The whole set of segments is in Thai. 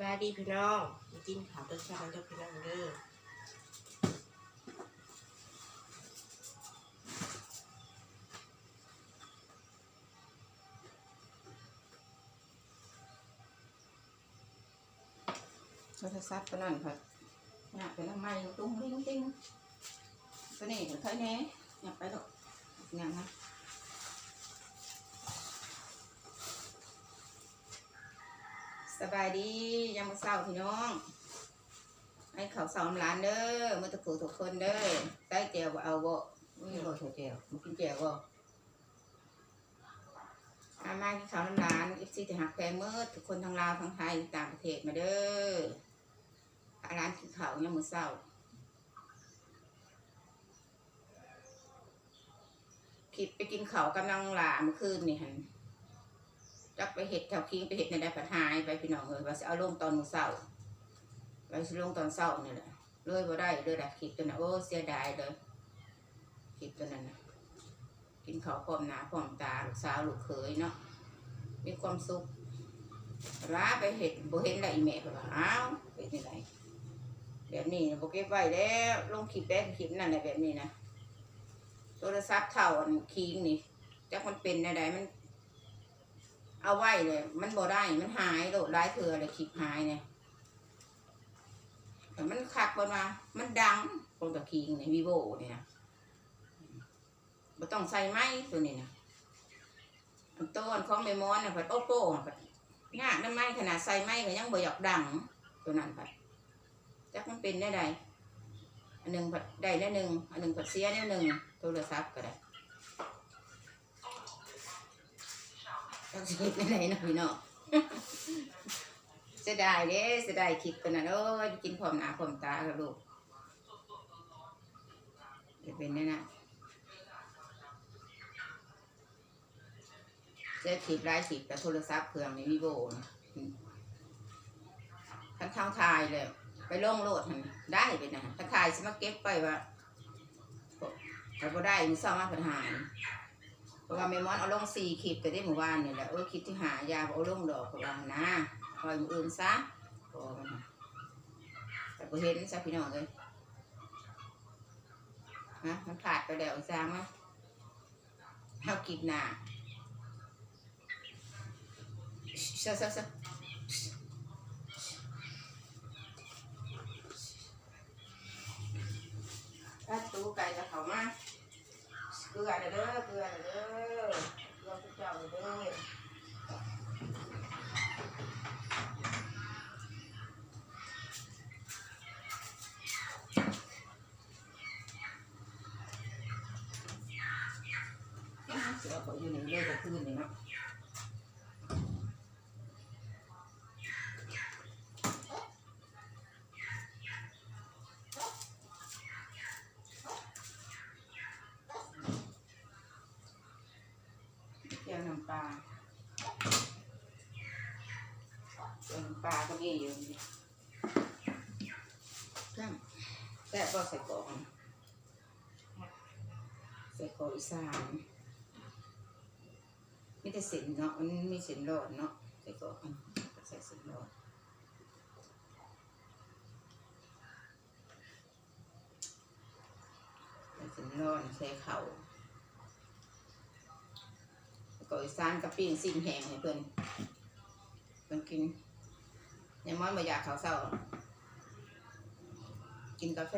บายดีพี่น้องมากินข้าวต้นชากันเด้อพี่น้องเด้อโทรศัพท์ตัวนั้นค่ะเนี่ยเป็นน้ำไม้ตุ้งติ้งติ้งตัวนี้ถึงเคยแน่อยากไปหรอกงานนะ สบายดียามมื้อเช้าพี่น้อง ให้เขาวสามร้านเด้อมื่อตะกูทุกคนเด้อได้แจวบ่เอาบ่มีบ่เถอะแจวมากินแจวบ่อามาที่เขาวน้ำร้านอีฟซีที่หักแพงเมื่อทุกคนทั้งลาวทั้งไทยต่างประเทศมาเด้ออาร้านกินข้าวยามมื้อเช้าคิดไปกินเขาวกำลังหลาเมื่อคืนนี่ฮัน จักไปเห็ดแถวคิงไปเห็ดในได้ผัดหายไปพี่น้องเลยว่าจะเอาลงตอนมือเช้าไว้สิลงตอนเช้านี่แหละเลยบ่ได้เลยดักคลิปตัวนั้นโอ้เสียดายเลยคลิปตัวนั้นนะกินข้าวพร้อมหน้าพร้อมตาลูกสาวลูกเขยเนาะมีความสุขร้าไปเห็ดบ่เห็นได้อีแม่ก็ว่าอ้าวเป็นยังไงแบบนี้บ่เก็บไว้แล้วลงคลิปแรกคลิปนั่นแหละแบบนี้นะโทรศัพท์เท่าอันคิงนี่จักมันเป็นอะไรมัน เอาไว้เลย มันบ่ได้มันหายโดดร้ายเถื่อเลยคลิปหายเนี่ยแต่มันคักบนมา มันดังตรงตะคิงในวีโวเนี่ยนะบ่ต้องใส่ไม้ตัวนี้นะต้นของเมมอนนะผัดโอโป้ผัดงากน้ำไม้ขนาดใส่ไม้ก็ยังบ่อยากดังตัวนั้นผัดจักมันเป็นได้ใดอันหนึ่งผัดได้ได้หนึ่งอันหนึ่งผัดเสียได้หนึ่งโทรศัพท์ก็ได้ จักสิเฮ็ดได้ไหนเนาะพี่น้องเสียดายเด้เสียดายคลิปกันนะเอ้ยกินพร้อมหนาพร้อมตากับลูกจะเป็นเนี่ยนะเสียคลิปรายคลิปกับโทรศัพท์เครื่องในวิโวนะอืมคันทางถ่ายเลย ไปล่องโลดหั่นได้ไปนะคันถ่ายสมาเก็บไปว่าไปบ่ได้มีซ่อมมาปัญหาเพ ราะว่าเมมอนเอาลงสี่คลิปแต่ได้หมู่บ้านนี่แหละเออคิดที่หายาเอาลงดอกเพราะว่านะคอยมืออื่นซะพอมันนะแต่ก็เห็นซะพี่น้องเลยฮะมันขาดไปแล้วจ้ามั้ยเอาคลิปหนาซะซะซะ ถ้าตู้ไก่จะเขามาเกลื อเด้อเกลือเด้อเกลือทุกเจ้าเด้อเสือขออยู่ในเรื่องจะขึ้นเลยเนาะ ปลาก็มีอยู่นี่จ้ำแต่ก็ใส่กรอกใส่กรอกอีสานมีแต่เส้นเนาะมันมีเส้นรอดเนาะใส่กรอกใส่เส้นรอดใส่เส้นรอดใส่เข่าก็อีสานกับปิ้งสิ่งแห้งให้เพิ่อนเพิ่อนกิน ยังมันบ่อยากข้าวเช้า กินกาแฟ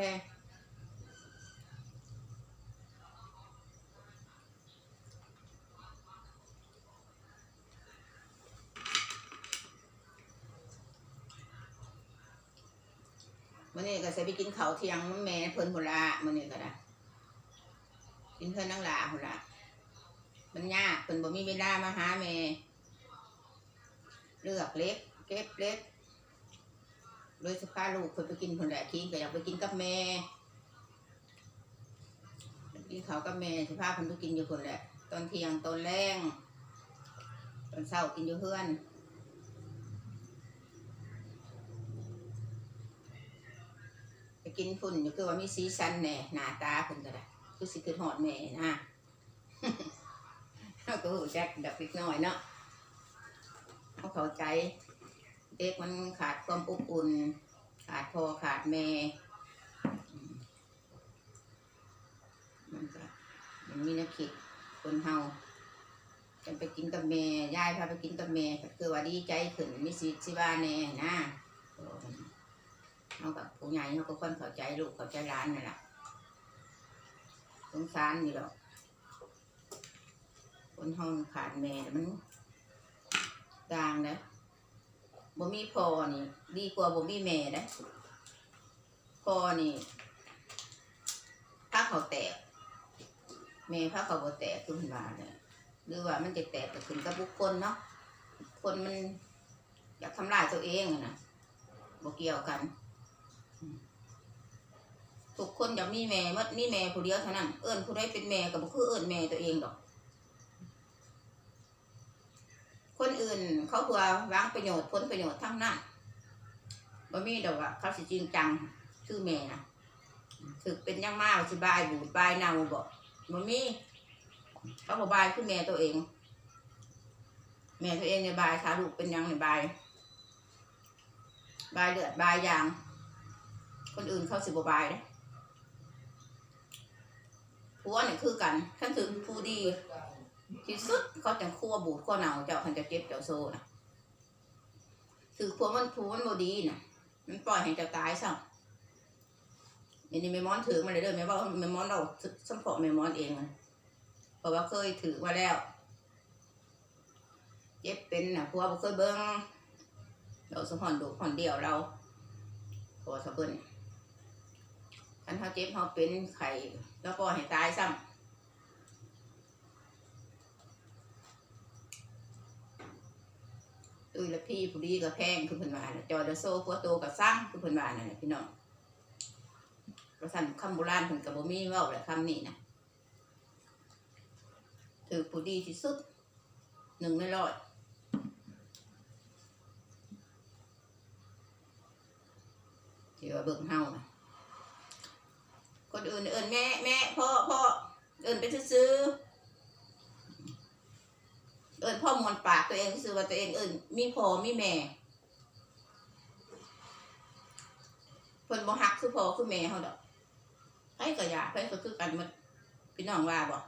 มื้อนี้ก็สิไปกินเขาเทียงแม่เพิ่นพุ่นละมื้อนี้ก็ได้กินเพิ่นนั่งลาพุ่นละมันยากเพิ่นบ่มีเวลามาหาแม่เลือกเล็ก เก็บเล็ก เลยสิพาลูกเพิ่นไปกินคนแหละคิงก็อยากไปกินกับแม่กินเขากับแม่สิพาพิ่นไปกินอยู่คนแหละ ตอนเที่ยงตอนแรงตอนเช้ากินอยู่เพื่อนไปกินพุ่นอยู่คือว่ามีสีสันแน่หน้าตาเพิ่นก็ได้คือสิคือหอดแม่นะก็หูแจ็คดับเล็กน้อยเนาะเขาเข้าใจ ใจด็กมันขาดความอบอุ่น ขาดพ่อขาดแม่มันก็มันมีนักคิดคนเฮาจะไปกินกับแม่ยายพาไปกินกับแม่ก็คือว่าดีใจขึ้นมีสิทธิ์สิว่าแน่นะเขากับผู้ใหญ่เขาก็คนเข้าใจลูกเข้าใจร้านนั่นแหละสงสารนี่หรอกคนเฮาขาดแม่มันต่างนะ บ่มีพอนี่ดีกว่าบ่มีแม่นะพอนี่ถ้าเขาแตกแม่ถ้าเขาบ่แตกคือเพิ่นว่าเนี่ยหรือว่ามันจะแตกก็ขึ้นกับบุคคลเนาะคนมันอยากทำลายตัวเองนะบ่เกี่ยวกันทุกคนอยากมีแม่หมดมีแม่ผู้เดียวเท่านั้นเอิ้นผู้ใดเป็นแม่ก็บ่คือเอิ้นแม่ตัวเองดอก คน อื่น เขาเพื่อวางประโยชน์ผลประโยชน์ทั้งนั้นบ่มีดอกว่าเขาสิจริงจังคือแม่นะถึกเป็นยังมากสิบายบูดบายเนาบ่บ่มีเขาบ่บายคือแม่ตัวเอง แม่ตัวเองเนี่ยบายถ้าลูกเป็นยังเนี่ยบาย บายเลือดบายยาง คนอื่นเขาสิบบายเด้ผัวเนี่ยคือกันท่านถึงผู้ดี ที่สุดเขาจังคั่วบูดคั่วเน่าเจ้าคันจะเจ็บเจ้าโซ่นะคือพวมันพูมันโมดีนะมันปล่อยให้เจ้าตายซะอันนี้แม่มอนถือมาเลยเด้อแม่ว่าแม่มอนเราสัมผัสแม่มอนเองนะเพราะว่าเคยถือมาแล้วเจ็บเป็นนะพวบ่เคยเบิ้งเราสมพรดูผ่อนเดียวเราพอสะเบิ้นคันเขาเจ็บเขาเป็นไข่แล้วก็ให้ตายซ้ำ ตุ้ยละพี่ผู้ดีก็แพงคือเพิ่นว่าน่ะจอเดโซกัวโตก็สร้างคือเพิ่นว่านั่นแหละพี่น้องประสันคำโบราณเพิ่นก็บ่มีเว้าแหละคำนี้นะถือผู้ดีที่สุดหนึ่งในร้อยที่ว่าเบิ่งเฮานะคนอื่นเอิ้นแม่แม่พ่อพ่อเอิ้นไปซื้อ เอิญพ่อมวนปากตัวเองซื้อว่าตัวเองเอิญมีพ่อมีแม่เพิ่นบ่ฮักคือพ่อคือแม่เฮาดอกไผก็อยากไผก็คือกันหมดพี่น้องว่าบ่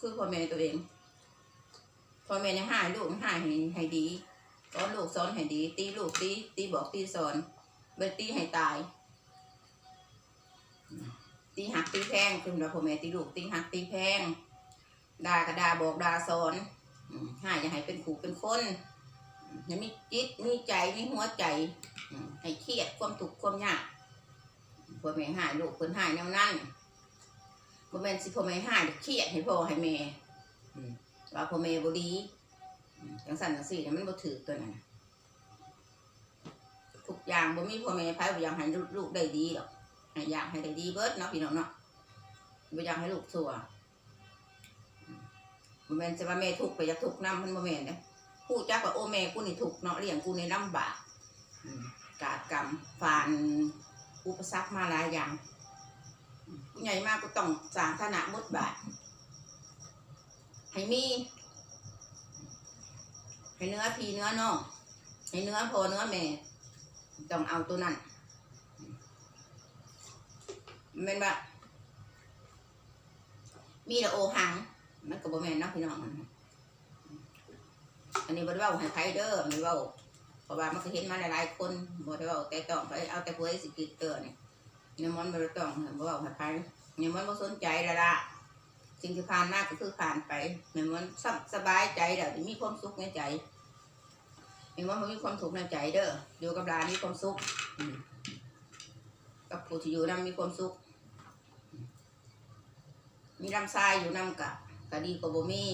คือพ่อแม่ตัวเองพ่อแม่เนี่ยหายลูกหายให้ให้ดีสอนลูกสอนให้ดี ตีลูกตีตีบอกตีสอนเบ่ตีให้ตาย ตีหักตีแพงคือว่าพ่อแม่ตีลูกตีหักตีแพง ด่ากระดาบอกด่าสอนอืมห้อย่าให้เป็นขู่เป็นคนอย่ามีจิตมีใจมีหัวใจให้เครียดความทุกข์ความยากพ่อแม่หายลูกเพิ่นหายแนวนั้นบ่แม่นสิพ่อแม่หายเครียดให้พ่อให้แม่ว่าพ่อแม่บ่ดีอืมจังสั่นจังซี่เนี่ยมันบ่ถือตัวนั้นทุกอย่างบ่มีพ่อแม่ไผบ่อยากให้ลูกได้ดีหรอกอยากให้ได้ดีเบิดเนาะพี่น้องเนาะบ่อยากให้ลูกสัว บ่แม่นจะว่าแม่ทุกข์ไปอยากทุกข์นำมันบ่แม่นเด้พูดจักว่าโอ้แม่กูนี่ทุกข์เนาะเลี้ยงกูนี่ลำบากกาดกรรมผ่านอุปสรรคมาหลายอย่างกูใหญ่มากก็ต้องสร้างฐานะบทบาทให้มีให้เนื้อพีเนื้อน้องให้เนื้อพอเนื้อแม่ต้องเอาตัวนั้นแม่นว่ามีแต่โอหัง มันก็บ่แม่นเนาะพี่น้องมันอันนี้บ่ได้เว้าให้ใครเด้อมันเว้าเพราะว่ามันก็เห็นมาหลายๆคนบ่ได้เว้าแต่ต้องไปเอาแต่ผู้ใดสิกิดเตอนนี่เนี่ยมันบ่ได้ต้องบ่เว้าให้ใครเนี่ยมันบ่สนใจล้วล่ะสิ่งที่ผ่านมาก็คือผ่านไปเนี่ยมันสบสบายใจแล้วมีความสุขในใจเนี่ยมันมีความสุขในใจเด้ออยู่กับหลานมีความสุขกับผู้ที่อยู่นํมีความสุข มีลำทรายอยู่นำกะ ก็ดีกว่าบ่มี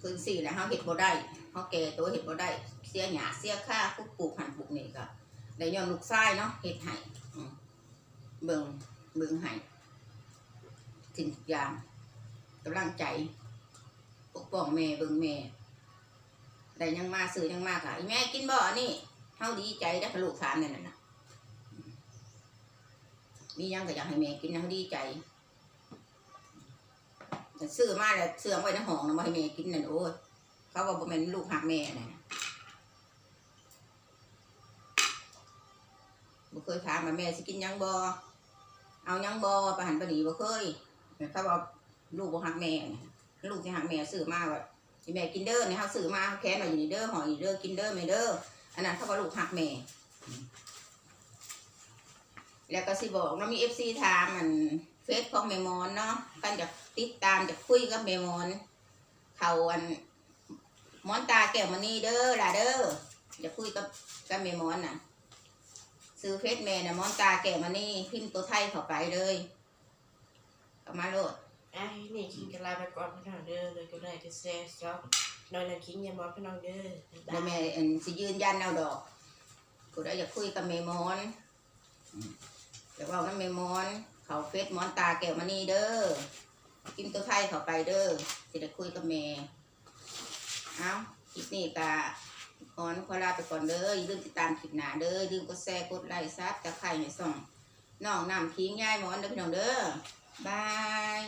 คือสี่แหละเฮาเฮ็ดบ่ได้เฮาแก่ตัวเฮ็ดบ่ได้ เสียหยาเสียค่าคุกปลูกหันปลูกนี่ก็ได้ย้อนลูกทรายเนาะเฮ็ดให้อืมเบิ่งเบิ่งให้สิ่งทุกอย่างกำลังใจปกป้องแม่เบิ่งแม่ได้ยังมาซื้อยังมากะอีแม่กินบ่อันนี้เฮาดีใจได้อลูกถามนั่นน่ะมียังก็อยากให้แม่กินนะเฮาดีใจ ซื้อมาแล้วเสื่อมไว้ในห้องนะมาให้แม่กินนั่นโอ้ยเขาบอกว่าเป็นลูกหักแม่น่ะบ่เคยถามว่าแม่สิกินยังบ่เอายังบ่ประหันปนีบ่เคยเขาบอกลูกบ่หักแม่ลูกที่หักแม่ซื้อมาว่าแม่กินเด้อเนี่ยเขาซื้อมาแค้นเราอยู่นี่เด้อหอยอยเด้อกินเด้อไม่เด้ออันนั้นเขาบอกลูกหักแม่แล้วก็สิบอกเรามีเอฟซีถามมัน เฟซของแม่มอนเนาะกันจะติดตามจะคุยกับแม่มอนเขาอันมอนตาแก้วมานี่เด้อล่ะเด้อจะคุยกับกับแม่มอนน่ะ ซื้อเฟซแม่น่ะมอนตาแก้วมานี่พิมพ์ตัวไทยเข้าไปเลยก็มาโลดไอ้นี่คิงกันลาไปก่อนพี่น้องเด้อเลยก็ได้ก็แซ่ซอกนอนนังคิงอย่ามองพี่น้องเด้อแล้วแม่อันสิยืนยันเอาดอกกูได้อยากคุยกับแม่มอนอืมอยากเว่ากับแม่มอน เขาเฟซมอนตาแก้วมานี่เด้อกินตัวไทยเขาไปเด้อสิได้คุยกับแม่เอาคลิปนี้กะขอนขอลาไปก่อนเด้ออย่าลืมติดตามคลิปหน้าเด้ออย่าลืมกดแชร์กดไลค์ซับจะไข่ในส่องน้องน้ำคิงยายหมอนเด้อพี่น้องเด้อบาย